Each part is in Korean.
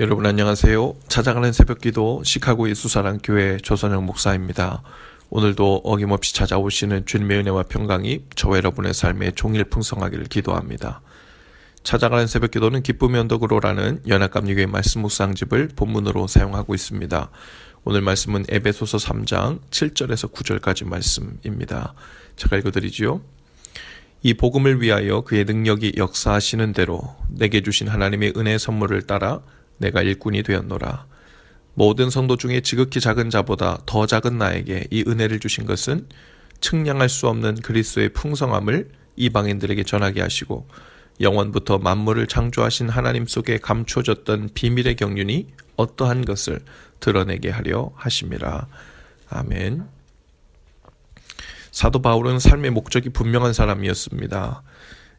여러분 안녕하세요. 찾아가는 새벽기도 시카고 예수사랑 교회 조선영 목사입니다. 오늘도 어김없이 찾아오시는 주님의 은혜와 평강이 저와 여러분의 삶에 종일 풍성하기를 기도합니다. 찾아가는 새벽기도는 기쁨의 언덕으로라는 연합감리교회 말씀 묵상집을 본문으로 사용하고 있습니다. 오늘 말씀은 에베소서 3장 7절에서 9절까지 말씀입니다. 제가 읽어드리지요. 이 복음을 위하여 그의 능력이 역사하시는 대로 내게 주신 하나님의 은혜 선물을 따라 내가 일꾼이 되었노라. 모든 성도 중에 지극히 작은 자보다 더 작은 나에게 이 은혜를 주신 것은 측량할 수 없는 그리스도의 풍성함을 이방인들에게 전하게 하시고 영원부터 만물을 창조하신 하나님 속에 감춰졌던 비밀의 경륜이 어떠한 것을 드러내게 하려 하심이라. 아멘. 사도 바울은 삶의 목적이 분명한 사람이었습니다.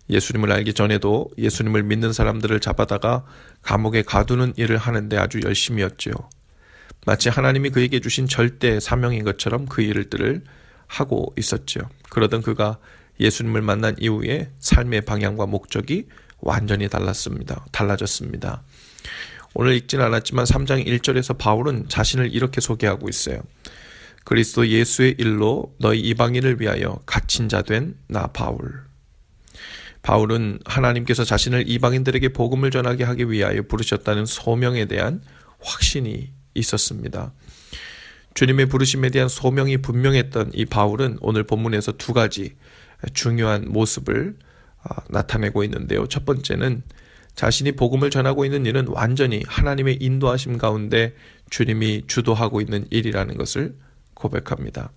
예수님을 알기 전에도 예수님을 믿는 사람들을 잡아다가 감옥에 가두는 일을 하는데 아주 열심히였지요. 마치 하나님이 그에게 주신 절대 사명인 것처럼 그 일들을 하고 있었지요. 그러던 그가 예수님을 만난 이후에 삶의 방향과 목적이 완전히 달랐습니다. 달라졌습니다. 오늘 읽진 않았지만 3장 1절에서 바울은 자신을 이렇게 소개하고 있어요. 그리스도 예수의 일로 너희 이방인을 위하여 갇힌 자 된 나 바울. 바울은 하나님께서 자신을 이방인들에게 복음을 전하게 하기 위하여 부르셨다는 소명에 대한 확신이 있었습니다. 주님의 부르심에 대한 소명이 분명했던 이 바울은 오늘 본문에서 두 가지 중요한 모습을 아, 나타내고 있는데요. 첫 번째는 자신이 복음을 전하고 있는 일은 완전히 하나님의 인도하심 가운데 주님이 주도하고 있는 일이라는 것을 고백합니다.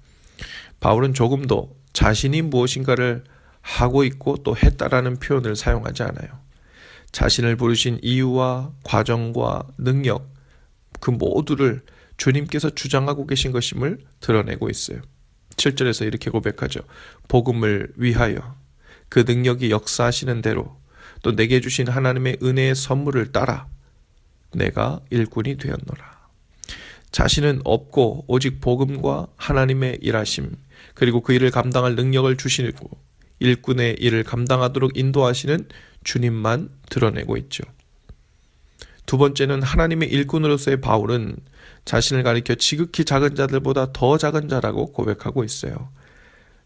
바울은 조금도 자신이 무엇인가를 하고 있고 또 했다라는 표현을 사용하지 않아요. 자신을 부르신 이유와 과정과 능력 그 모두를 주님께서 주장하고 계신 것임을 드러내고 있어요. 7절에서 이렇게 고백하죠. 복음을 위하여 그 능력이 역사하시는 대로 또 내게 주신 하나님의 은혜의 선물을 따라 내가 일꾼이 되었노라. 자신은 없고 오직 복음과 하나님의 일하심 그리고 그 일을 감당할 능력을 주시고 일꾼의 일을 감당하도록 인도하시는 주님만 드러내고 있죠. 두 번째는 하나님의 일꾼으로서의 바울은 자신을 가리켜 지극히 작은 자들보다 더 작은 자라고 고백하고 있어요.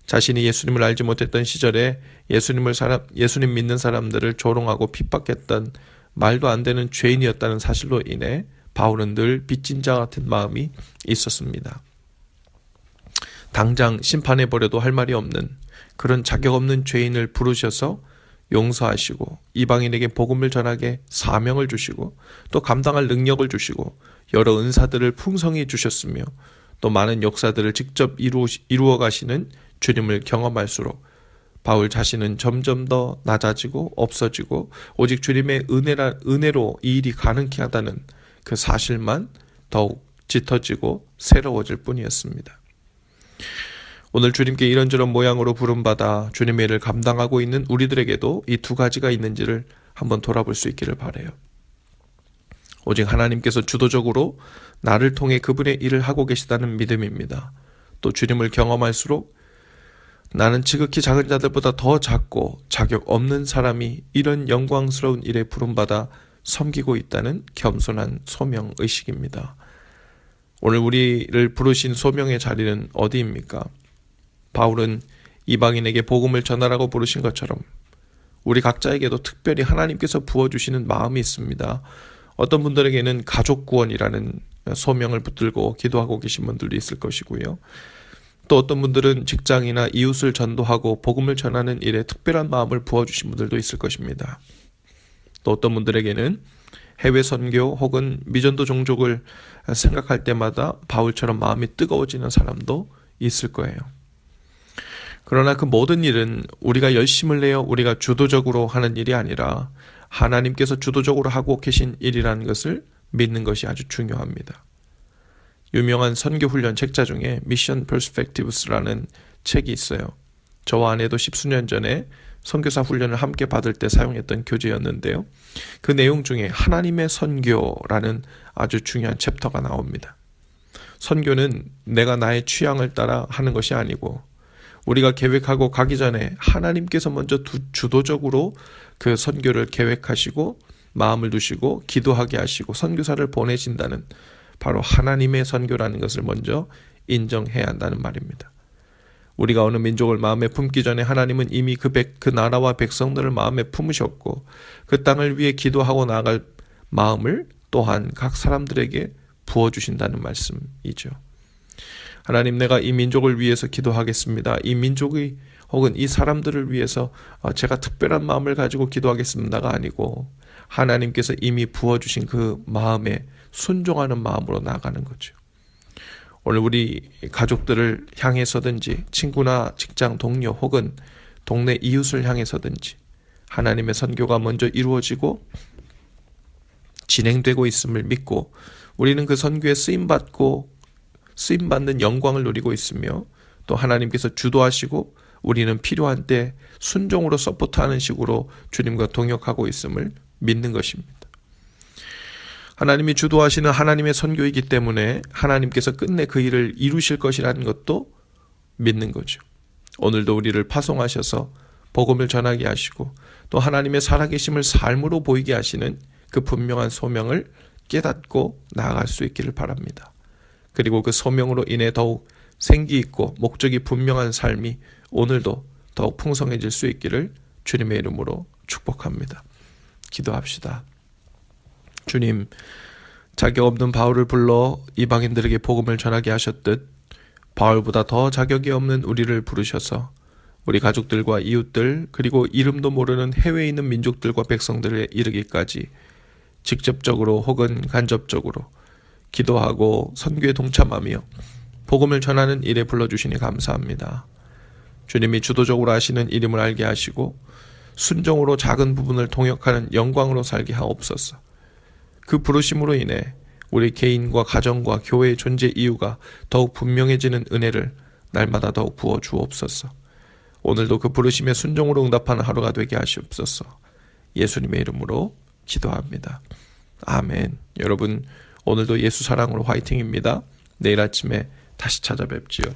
자신이 예수님을 알지 못했던 시절에 예수님을 사람, 예수님 믿는 사람들을 조롱하고 핍박했던 말도 안 되는 죄인이었다는 사실로 인해 바울은 늘 빚진 자 같은 마음이 있었습니다. 당장 심판해 버려도 할 말이 없는 그런 자격 없는 죄인을 부르셔서 용서하시고 이방인에게 복음을 전하게 사명을 주시고 또 감당할 능력을 주시고 여러 은사들을 풍성히 주셨으며 또 많은 역사들을 직접 이루, 이루어 가시는 주님을 경험할수록 바울 자신은 점점 더 낮아지고 없어지고 오직 주님의 은혜라, 은혜로 이 일이 가능케 하다는 그 사실만 더욱 짙어지고 새로워질 뿐이었습니다. 오늘 주님께 이런저런 모양으로 부름받아 주님의 일을 감당하고 있는 우리들에게도 이 두 가지가 있는지를 한번 돌아볼 수 있기를 바래요. 오직 하나님께서 주도적으로 나를 통해 그분의 일을 하고 계시다는 믿음입니다. 또 주님을 경험할수록 나는 지극히 작은 자들보다 더 작고 자격 없는 사람이 이런 영광스러운 일에 부름받아 섬기고 있다는 겸손한 소명 의식입니다. 오늘 우리를 부르신 소명의 자리는 어디입니까? 바울은 이방인에게 복음을 전하라고 부르신 것처럼 우리 각자에게도 특별히 하나님께서 부어주시는 마음이 있습니다. 어떤 분들에게는 가족 구원이라는 소명을 붙들고 기도하고 계신 분들도 있을 것이고요. 또 어떤 분들은 직장이나 이웃을 전도하고 복음을 전하는 일에 특별한 마음을 부어주신 분들도 있을 것입니다. 또 어떤 분들에게는 해외 선교 혹은 미전도 종족을 생각할 때마다 바울처럼 마음이 뜨거워지는 사람도 있을 거예요. 그러나 그 모든 일은 우리가 열심을 내어 우리가 주도적으로 하는 일이 아니라 하나님께서 주도적으로 하고 계신 일이라는 것을 믿는 것이 아주 중요합니다. 유명한 선교 훈련 책자 중에 미션 퍼스펙티브스라는 책이 있어요. 저와 아내도 십수년 전에 선교사 훈련을 함께 받을 때 사용했던 교재였는데요. 그 내용 중에 하나님의 선교라는 아주 중요한 챕터가 나옵니다. 선교는 내가 나의 취향을 따라 하는 것이 아니고 우리가 계획하고 가기 전에 하나님께서 먼저 두, 주도적으로 그 선교를 계획하시고 마음을 두시고 기도하게 하시고 선교사를 보내신다는 바로 하나님의 선교라는 것을 먼저 인정해야 한다는 말입니다. 우리가 어느 민족을 마음에 품기 전에 하나님은 이미 그, 백, 그 나라와 백성들을 마음에 품으셨고 그 땅을 위해 기도하고 나아갈 마음을 또한 각 사람들에게 부어주신다는 말씀이죠. 하나님 내가 이 민족을 위해서 기도하겠습니다. 이 민족의 혹은 이 사람들을 위해서 어, 제가 특별한 마음을 가지고 기도하겠습니다가 아니고 하나님께서 이미 부어주신 그 마음에 순종하는 마음으로 나가는 거죠. 오늘 우리 가족들을 향해서든지 친구나 직장 동료 혹은 동네 이웃을 향해서든지 하나님의 선교가 먼저 이루어지고 진행되고 있음을 믿고 우리는 그 선교에 쓰임 받고 쓰임 받는 영광을 누리고 있으며 또 하나님께서 주도하시고 우리는 필요한 때 순종으로 서포트하는 식으로 주님과 동역하고 있음을 믿는 것입니다. 하나님이 주도하시는 하나님의 선교이기 때문에 하나님께서 끝내 그 일을 이루실 것이라는 것도 믿는 거죠. 오늘도 우리를 파송하셔서 복음을 전하게 하시고 또 하나님의 살아계심을 삶으로 보이게 하시는 그 분명한 소명을 깨닫고 나아갈 수 있기를 바랍니다. 그리고 그 소명으로 인해 더욱 생기 있고 목적이 분명한 삶이 오늘도 더욱 풍성해질 수 있기를 주님의 이름으로 축복합니다. 기도합시다. 주님, 자격 없는 바울을 불러 이방인들에게 복음을 전하게 하셨듯 바울보다 더 자격이 없는 우리를 부르셔서 우리 가족들과 이웃들 그리고 이름도 모르는 해외에 있는 민족들과 백성들에 이르기까지 직접적으로 혹은 간접적으로 기도하고 선교에 동참하며 복음을 전하는 일에 불러주시니 감사합니다. 주님이 주도적으로 하시는 이름을 알게 하시고 순종으로 작은 부분을 통역하는 영광으로 살게 하옵소서. 그 부르심으로 인해 우리 개인과 가정과 교회의 존재 이유가 더욱 분명해지는 은혜를 날마다 더욱 부어 주옵소서. 오늘도 그 부르심에 순종으로 응답하는 하루가 되게 하시옵소서. 예수님의 이름으로 기도합니다. 아멘. 여러분 오늘도 예수 사랑으로 화이팅입니다. 내일 아침에 다시 찾아뵙지요.